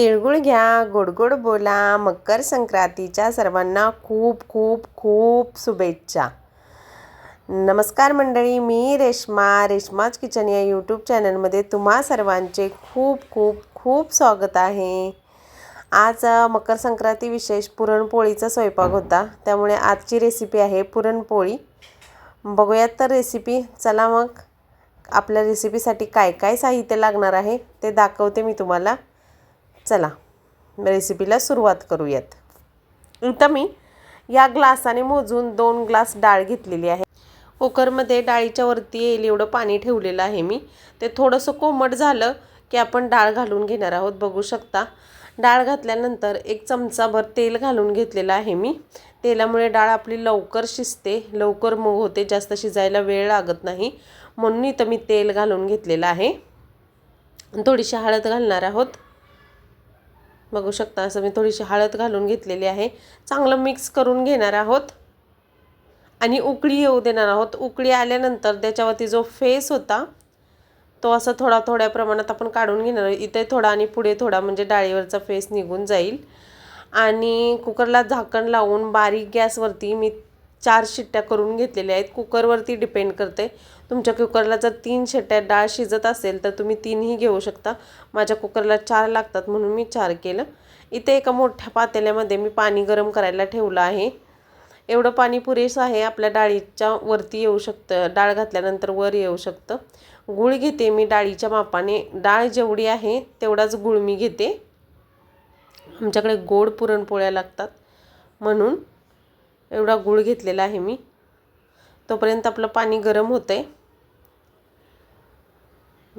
तिळगुळ घ्या गोड गोड बोला. मकर संक्रांतीच्या सर्वांना खूप खूप खूप शुभेच्छा. नमस्कार मंडळी मी रेश्मा. रेश्माच किचन या यूट्यूब चॅनलमध्ये तुम्हा सर्वांचे खूप खूप खूप स्वागत आहे. आज मकर संक्रांती विशेष पुरणपोळीचा स्वयंपाक होता. त्यामुळे आजची रेसिपी आहे पुरणपोळी. बघूयात तर रेसिपी चला मग आपल्या रेसिपीसाठी काय काय साहित्य लागणार आहे ते दाखवते मी तुम्हाला. चला रेसिपीला सुरुवात करूयात. इथं मी या ग्लासाने मोजून दोन ग्लास डाळ घेतलेली आहे. कुकरमध्ये डाळीच्या वरती येईल एवढं पाणी ठेवलेलं आहे मी. ते थोडंसं कोमट झालं की आपण डाळ घालून घेणार आहोत बघू शकता. डाळ घातल्यानंतर एक चमचाभर तेल घालून घेतलेलं आहे मी. तेलामुळे डाळ आपली लवकर शिजते लवकर मऊ होते जास्त शिजायला वेळ लागत नाही. म्हणून इथं मी तेल घालून घेतलेलं आहे. थोडीशी हळद घालणार आहोत. बघू शकता असं मी थोडीशी हळद घालून घेतलेली आहे. चांगलं मिक्स करून घेणार आहोत. आणि उकळी येऊ देणार आहोत. उकळी आल्यानंतर त्याच्यावरती जो फेस होता तो असा थोडा थोड्या प्रमाणात आपण काढून घेणार. आहोत इथे थोडा आणि पुढे थोडा म्हणजे डाळीवरचा फेस निघून जाईल. आणि कुकरला झाकण लावून बारीक गॅसवरती मी चार शिट्ट्या करून घेतलेल्या आहेत. कुकरवरती डिपेंड करते. तुमच्या कुकरला जर तीन शेट्या डाळ शिजत असेल तर तुम्ही तीनही घेऊ शकता. माझ्या कुकरला चार लागतात म्हणून मी चार केलं. इथे एका मोठ्या पातेल्यामध्ये मी पाणी गरम करायला ठेवलं आहे. एवढं पाणी पुरेसं आहे आपल्या डाळीच्या वरती येऊ शकतं. डाळ घातल्यानंतर वर येऊ शकतं. गूळ घेते मी डाळीच्या मापाने. डाळ जेवढी आहे तेवढाच गूळ मी घेते. आमच्याकडे गोड पुरणपोळ्या लागतात म्हणून एवढा गूळ घेतलेला आहे मी. तोपर्यंत आपलं पाणी गरम होतं आहे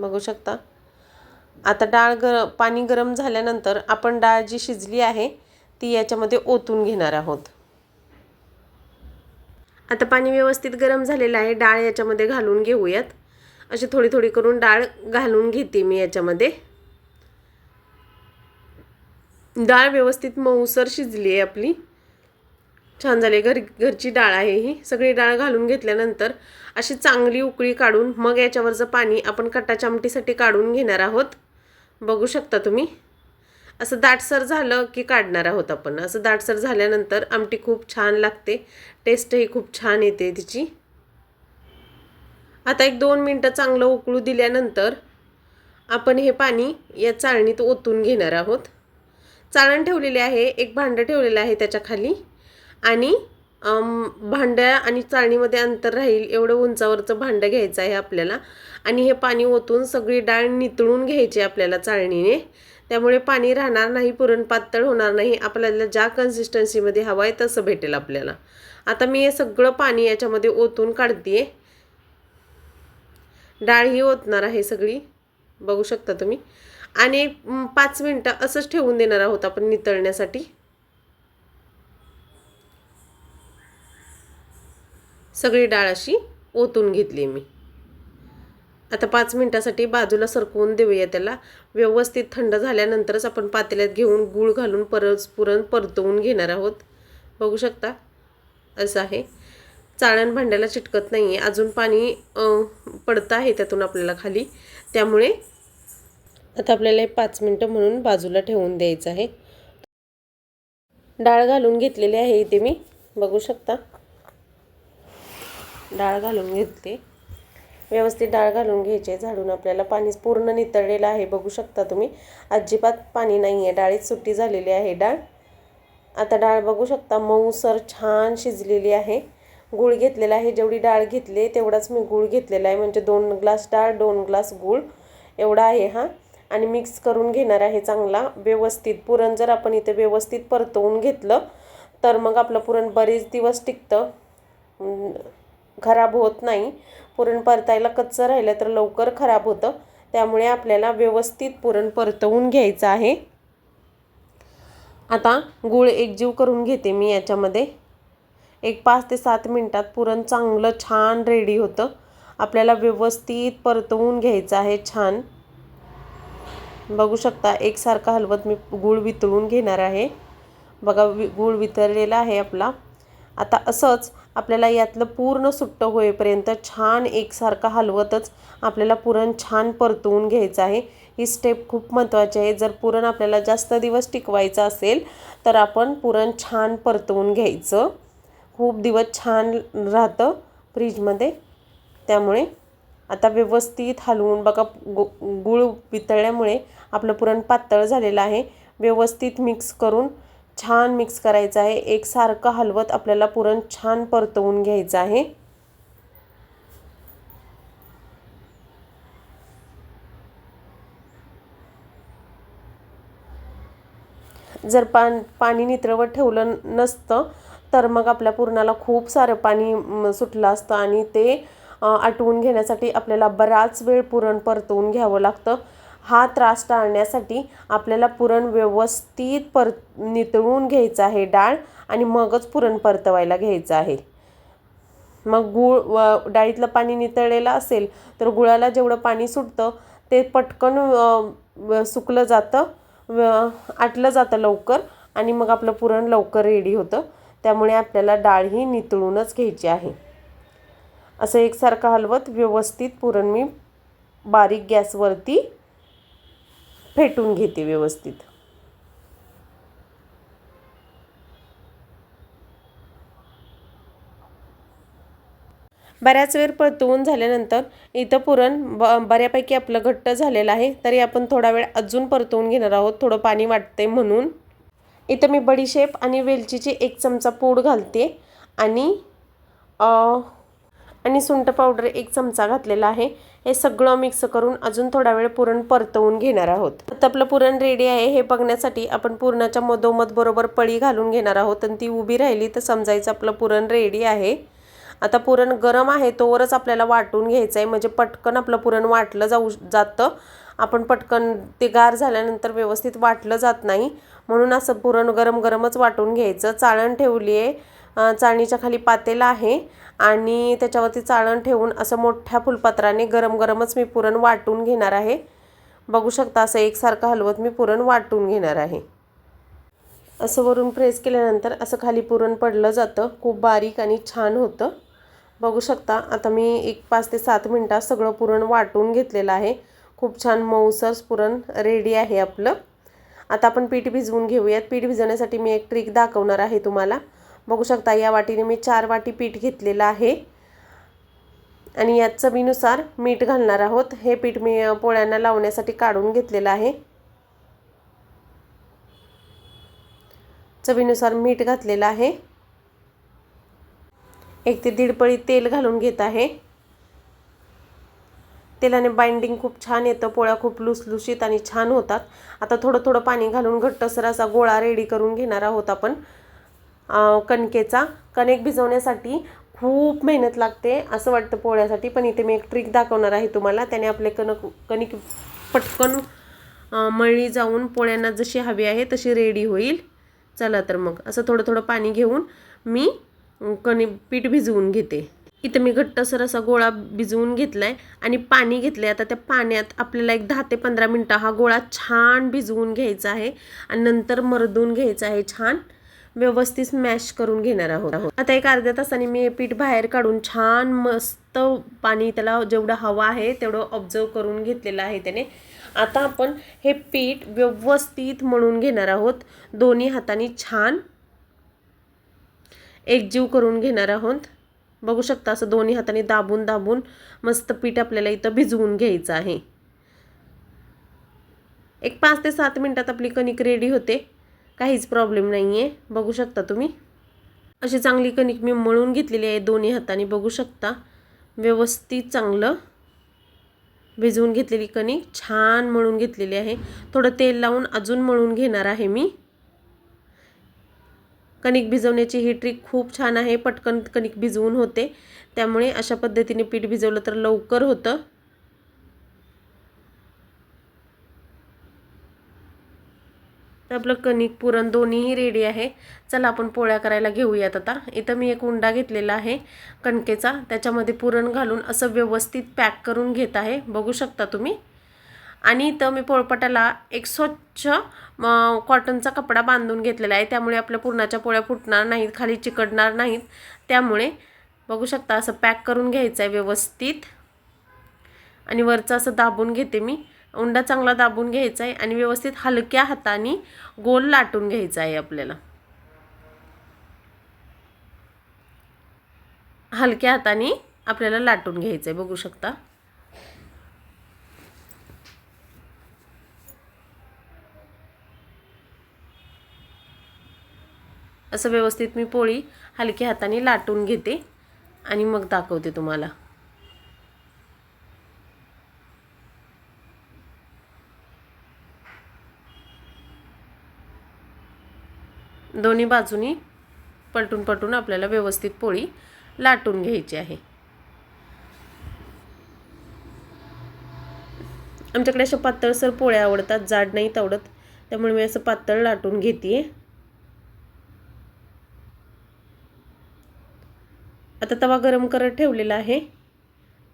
बघू शकता. आता डाळ गर पाणी गरम झाल्यानंतर आपण डाळ जी शिजली आहे ती याच्यामध्ये ओतून घेणार आहोत. आता पाणी व्यवस्थित गरम झालेलं आहे डाळ याच्यामध्ये घालून घेऊयात. अशी थोडी थोडी करून डाळ घालून घेते मी याच्यामध्ये. डाळ व्यवस्थित मऊसर शिजली आहे आपली. छान झाली घर घरची डाळ आहे ही. सगळी डाळ घालून घेतल्यानंतर अशी चांगली उकळी काढून मग याच्यावरचं पाणी आपण कटाच्या आमटीसाठी काढून घेणार आहोत. बघू शकता तुम्ही. असं दाटसर झालं की काढणार आहोत आपण. असं दाटसर झाल्यानंतर आमटी खूप छान लागते. टेस्टही खूप छान येते तिची. आता एक दोन मिनटं चांगलं उकळू दिल्यानंतर आपण हे पाणी या चाळणीत ओतून घेणार आहोत. चाळण ठेवलेले आहे. एक भांडं ठेवलेलं आहे त्याच्याखाली. आणि भांड्या आणि चाळणीमध्ये अंतर राहील एवढं उंचावरचं भांडं घ्यायचं आहे आपल्याला. आणि हे पाणी ओतून सगळी डाळ नितळून घ्यायची आपल्याला चाळणीने. त्यामुळे पाणी राहणार नाही पुरण पातळ होणार नाही. आपल्याला ज्या कन्सिस्टन्सीमध्ये हवं आहे तसं भेटेल आपल्याला. आता मी हे सगळं पाणी याच्यामध्ये ओतून काढते डाळ ही ओतणार आहे सगळी. बघू शकता तुम्ही. आणि पाच मिनटं असंच ठेवून देणार आहोत आपण नितळण्यासाठी. सगळी डाळ अशी ओतून घेतली मी. आता पाच मिनटासाठी बाजूला सरकवून देऊया त्याला. व्यवस्थित थंड झाल्यानंतरच आपण पातेल्यात घेऊन गूळ घालून परत पुरण परतवून घेणार आहोत. बघू शकता? असं आहे. चाळण भांड्याला चिटकत नाही आहे अजून पाणी पडतं आहे त्यातून आपल्याला खाली. त्यामुळे आता आपल्याला हे पाच मिनटं म्हणून बाजूला ठेवून द्यायचं आहे. डाळ घालून घेतलेली आहे इथे मी. बघू शकता? डाळ घालून घेतली. व्यवस्थित डाळ घालून घ्यायची झाडून आपल्याला पाणी पूर्ण नितळलेलं आहे. बघू शकता तुम्ही. अजिबात पाणी नाही आहे डाळीत सुट्टी झालेली आहे डाळ. आता डाळ बघू शकता. मऊसर छान शिजलेली आहे. गूळ घेतलेला आहे. जेवढी डाळ घेतली तेवढाच मी गूळ घेतलेला आहे. म्हणजे दोन ग्लास डाळ दोन ग्लास गूळ एवढा आहे हा. आणि मिक्स करून घेणार आहे चांगला. व्यवस्थित पुरण जर आपण इथे व्यवस्थित परतवून घेतलं तर मग आपलं पुरण बरेच दिवस टिकतं. खराब होत नाही. पुरण परतायला कच्चं राहिलं तर लवकर खराब होतं. त्यामुळे आपल्याला व्यवस्थित पुरण परतवून घ्यायचं आहे. आता गूळ एकजीव करून घेते मी याच्यामध्ये. एक पाच ते सात मिनटात पुरण चांगलं छान रेडी होतं. आपल्याला व्यवस्थित परतवून घ्यायचं आहे छान. बघू शकता एकसारखा हलवत मी गूळ वितळून घेणार आहे. बघा वि गूळ वितळलेला आहे आपला. आता असंच आपल्याला यातलं पूर्ण सुट्टं होईपर्यंत छान एकसारखं हलवतच आपल्याला पुरण छान परतवून घ्यायचं आहे. ही स्टेप खूप महत्त्वाची आहे. जर पुरण आपल्याला जास्त दिवस टिकवायचं असेल तर आपण पुरण छान परतवून घ्यायचं. खूप दिवस छान राहतं फ्रीजमध्ये. त्यामुळे आता व्यवस्थित हलवून बघा गु गुळ वितळल्यामुळे आपलं पुरण पातळ झालेलं आहे. व्यवस्थित मिक्स करून छान मिक्स करायचं आहे. एकसारखं हलवत आपल्याला पुरण छान परतवून घ्यायचं आहे. जर पान पाणी नितळवत ठेवलं नसतं तर मग आपल्या पुरणाला खूप सारं पाणी सुटलं असतं आणि ते आटवून घेण्यासाठी आपल्याला बराच वेळ पुरण परतवून घ्यावं लागतं. हा त्रास टाळण्यासाठी आपल्याला पुरण व्यवस्थित पर नितळून घ्यायचं आहे डाळ आणि मगच पुरण परतवायला घ्यायचं आहे. मग गूळ व डाळीतलं पाणी नितळलेलं असेल तर गुळाला जेवढं पाणी सुटतं ते पटकन व- सुकलं जातं व आटलं जातं लवकर आणि मग आपलं पुरण लवकर रेडी होतं. त्यामुळे आपल्याला डाळ ही नितळूनच घ्यायची आहे. असं एकसारखं हलवत व्यवस्थित पुरण मी बारीक गॅसवरती फेटून घेते व्यवस्थित. बऱ्याच वेळ परतवून झाल्यानंतर इथं पुरण ब बऱ्यापैकी आपलं घट्ट झालेलं आहे तरी आपण थोडा वेळ अजून परतवून घेणार आहोत थोडं पाणी वाटते म्हणून. इथं मी बडीशेप आणि वेलचीची एक चमचा पूड घालते आणि आणि सुंठ पावडर एक चमचा घातलेला आहे. हे सगळं मिक्स करून अजून थोडा वेळ पुरण परतवून घेणार आहोत. आता आपलं पुरण रेडी आहे हे बघण्यासाठी आपण पुरणाच्या मधोमध बरोबर पळी घालून घेणार आहोत आणि ती उभी राहिली तर समजायचं आपलं पुरण रेडी आहे. आता पुरण गरम आहे तोवरच आपल्याला वाटून घ्यायचं आहे म्हणजे पटकन आपलं पुरण वाटलं जाऊ जातं. आपण पटकन ते गार झाल्यानंतर व्यवस्थित वाटलं जात नाही. म्हणून असं पुरण गरम गरमच वाटून घ्यायचं. चाळण ठेवली आहे चाळणीच्या खाली पातेलं आहे. आणि त्याच्यावरती चाळण ठेवून असं मोठ्या फुलपात्राने गरम गरमच मी पुरण वाटून घेणार आहे. बघू शकता असं एकसारखं हलवत मी पुरण वाटून घेणार आहे. असं वरून प्रेस केल्यानंतर असं खाली पुरण पडलं जातं. खूप बारीक आणि छान होतं. बघू शकता आता मी एक पाच ते सात मिनटात सगळं पुरण वाटून घेतलेलं आहे. खूप छान मऊसर पुरण रेडी आहे आपलं. आता आपण पीठ भिजवून घेऊयात. पीठ भिजवण्यासाठी मी एक ट्रिक दाखवणार आहे तुम्हाला. बघू शकता या वाटीने मी चार वाटी पीठ घेतलेलं आहे. आणि यात चवीनुसार मीठ घालणार आहोत. हे पीठ मी पोळ्यांना लावण्यासाठी काढून घेतलेलं आहे. चवीनुसार मीठ घातलेलं आहे. एक ते दीड पळी तेल घालून घेत आहे. तेलाने बाइंडिंग खूप छान येतं पोळ्या खूप लुसलुशीत आणि छान होतात. आता थोडं थोडं पाणी घालून घट्टसर असा गोळा रेडी करून घेणार आहोत आपण. कणकेचा. कणिक भिजवण्यासाठी खूप मेहनत लागते असं वाटतं पोळ्यासाठी. पण इथे मी एक ट्रिक दाखवणार आहे तुम्हाला. त्याने आपले कणक कणिक पटकन मळी जाऊन पोळ्यांना जशी हवी आहे तशी रेडी होईल. चला तर मग असं थोडं थोडं पाणी घेऊन मी कणी पीठ भिजवून घेते. इथं मी घट्टसर असा गोळा भिजवून घेतला आहे आणि पाणी घेतलं आहे आता त्या पाण्यात आपल्याला एक दहा ते पंधरा मिनटं हा गोळा छान भिजवून घ्यायचा आहे. आणि नंतर मरदून घ्यायचा आहे छान. व्यवस्थित स्मॅश करून घेणार आहोत. आता एक अर्ध्या तासाने मी हे पीठ बाहेर काढून छान मस्त पाणी त्याला जेवढं हवं आहे तेवढं ऑब्झर्व करून घेतलेलं आहे त्याने. आता आपण हे पीठ व्यवस्थित मळून घेणार आहोत. दोन्ही हाताने छान एकजीव करून घेणार आहोत. बघू शकता असं दोन्ही हाताने दाबून दाबून मस्त पीठ आपल्याला इथं भिजवून घ्यायचं आहे. एक पाच ते सात मिनटात आपली कणिक रेडी होते. काहीच प्रॉब्लेम नाही आहे बघू शकता तुम्ही. अशी चांगली कणिक मी मळून घेतलेली आहे दोन्ही हाताने बघू शकता. व्यवस्थित चांगलं भिजवून घेतलेली कणिक छान मळून घेतलेली आहे. थोडं तेल लावून अजून मळून घेणार आहे मी. कणिक भिजवण्याची ही ट्रिक खूप छान आहे. पटकन कणिक भिजवून होते. त्यामुळे अशा पद्धतीने पीठ भिजवलं तर लवकर होतं. तर आपलं कणिक पुरण दोन्हीही रेडी आहे. चला आपण पोळ्या करायला घेऊयात आता. इथं मी एक उंडा घेतलेला आहे कणकेचा. त्याच्यामध्ये पुरण घालून असं व्यवस्थित पॅक करून घेत आहे. बघू शकता तुम्ही. आणि इथं मी पोळपाटाला एक स्वच्छ म, कॉटनचा कपडा बांधून घेतलेला आहे. त्यामुळे आपल्या पुरणाच्या पोळ्या फुटणार नाहीत खाली चिकटणार नाहीत. त्यामुळे बघू शकता असं पॅक करून घ्यायचं आहे व्यवस्थित. आणि वरचं असं दाबून घेते मी. उंडा चांगला दाबून घ्यायचा आहे आणि व्यवस्थित हलक्या हाताने गोल लाटून घ्यायचा आहे आपल्याला. हलक्या हाताने आपल्याला लाटून घ्यायचं आहे बघू शकता. असं व्यवस्थित मी पोळी हलक्या हाताने लाटून घेते आणि मग दाखवते तुम्हाला. दोन्ही बाजूनी पलटून पलटून आपल्याला व्यवस्थित पोळी लाटून घ्यायची आहे. आमच्याकडे अशा पातळसर पोळ्या आवडतात जाड नाहीत आवडत त्यामुळे मी असं पातळ लाटून घेते आता तवा गरम करत ठेवलेला आहे.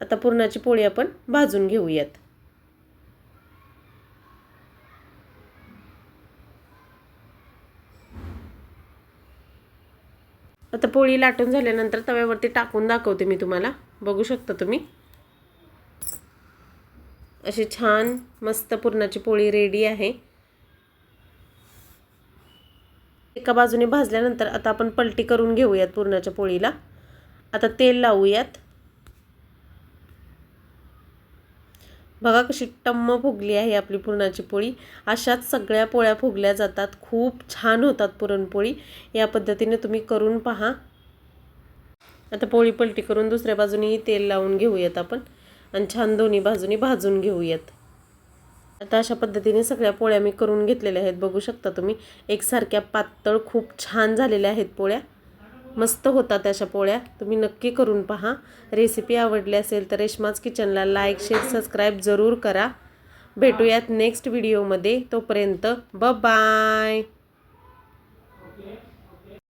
आता पुरणाची पोळी आपण भाजून घेऊयात. आता पोळी लाटून झाल्यानंतर तव्यावरती टाकून दाखवते मी तुम्हाला. बघू शकता तुम्ही. अशी छान मस्त पुरणाची पोळी रेडी आहे. एका बाजूने भाजल्यानंतर आता आपण पलटी करून घेऊयात पुरणाच्या पोळीला. आता तेल लावूयात. बघा कशी टम्म फुगली आहे आपली पुरणाची पोळी. अशाच सगळ्या पोळ्या फुगल्या जातात. खूप छान होतात पुरणपोळी. या पद्धतीने तुम्ही करून पहा. आता पोळी पलटी करून दुसऱ्या बाजूनेही तेल लावून घेऊयात आपण. आणि छान दोन्ही बाजूनी भाजून घेऊयात. आता अशा पद्धतीने सगळ्या पोळ्या मी करून घेतलेल्या आहेत. बघू शकता तुम्ही. एकसारख्या पातळ खूप छान झालेल्या आहेत पोळ्या. मस्त होतात अशा पोळ्या. तुम्ही नक्की करून पहा. रेसिपी आवडली असेल तर रेशमाज किचनला लाईक शेअर सबस्क्राईब जरूर करा. भेटूयात नेक्स्ट व्हिडिओमध्ये तोपर्यंत ब बाय